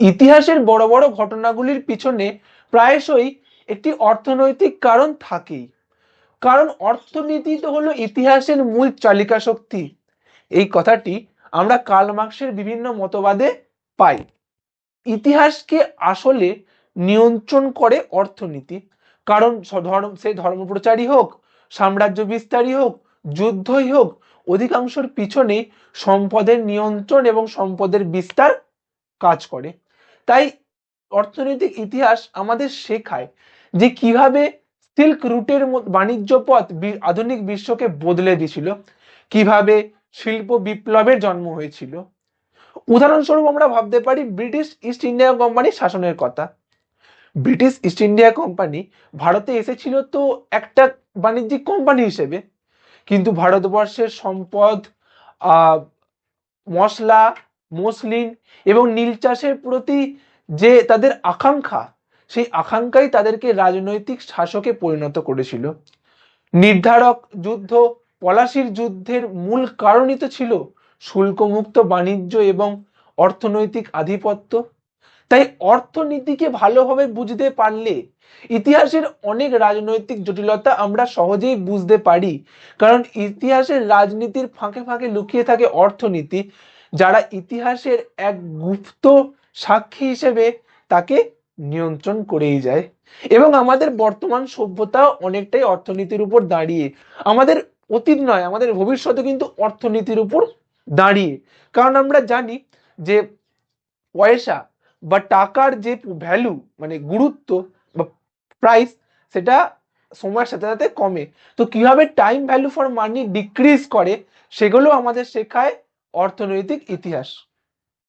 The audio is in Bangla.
ইতিহাসের বড় বড় ঘটনাগুলির পিছনে প্রায়শই একটি অর্থনৈতিক কারণ থাকেই। কারণ অর্থনীতি তো হলো ইতিহাসের মূল চালিকা শক্তি। এই কথাটি আমরা কার্ল মার্কসের বিভিন্ন মতবাদে পাই। ইতিহাসকে আসলে নিয়ন্ত্রণ করে অর্থনীতি। কারণ ধর্ম, সে ধর্মপ্রচারই হোক, সাম্রাজ্য বিস্তারই হোক, যুদ্ধই হোক, অধিকাংশের পিছনেই সম্পদের নিয়ন্ত্রণ এবং সম্পদের বিস্তার কাজ করে। তাই অর্থনৈতিক ইতিহাস আমাদের শেখায় যে কীভাবে সিল্ক রুটের বাণিজ্য পথ আধুনিক বিশ্বকে বদলে দিয়েছিল, কীভাবে শিল্প বিপ্লবের জন্ম হয়েছিল। উদাহরণস্বরূপ আমরা ভাবতে পারি ব্রিটিশ ইস্ট ইন্ডিয়া কোম্পানির শাসনের কথা। ব্রিটিশ ইস্ট ইন্ডিয়া কোম্পানি ভারতে এসেছিল তো একটা বাণিজ্যিক কোম্পানি হিসেবে, কিন্তু ভারতবর্ষের সম্পদ মশলা মসলিন এবং নীল চাষের প্রতি যে তাদের আকাঙ্ক্ষা, সেই আকাঙ্ক্ষাই তাদেরকে রাজনৈতিক শাসকে পরিণত করেছিল। নির্ধারক যুদ্ধ, পলাশির যুদ্ধের মূল কারণই তো ছিল শুল্কমুক্ত বাণিজ্য এবং অর্থনৈতিক আধিপত্য। তাই অর্থনীতিকে ভালোভাবে বুঝতে পারলে ইতিহাসের অনেক রাজনৈতিক জটিলতা আমরা সহজেই বুঝতে পারি। কারণ ইতিহাসের রাজনীতির ফাঁকে ফাঁকে লুকিয়ে থাকে অর্থনীতি, যারা ইতিহাসের এক গুপ্ত সাক্ষী হিসেবে তাকে নিয়ন্ত্রণ করেই যায়। এবং আমাদের বর্তমান সভ্যতা অনেকটাই অর্থনীতির উপর দাঁড়িয়ে। আমাদের অতীত নয়, আমাদের ভবিষ্যতে কিন্তু অর্থনীতির উপর দাঁড়িয়ে। কারণ আমরা জানি যে পয়সা বা টাকার যে ভ্যালু মানে গুরুত্ব বা প্রাইস সেটা সময়ের সাথে সাথে কমে। তো কীভাবে time value for money decrease করে, সেগুলো আমাদের শেখায় অর্থনৈতিক ইতিহাস।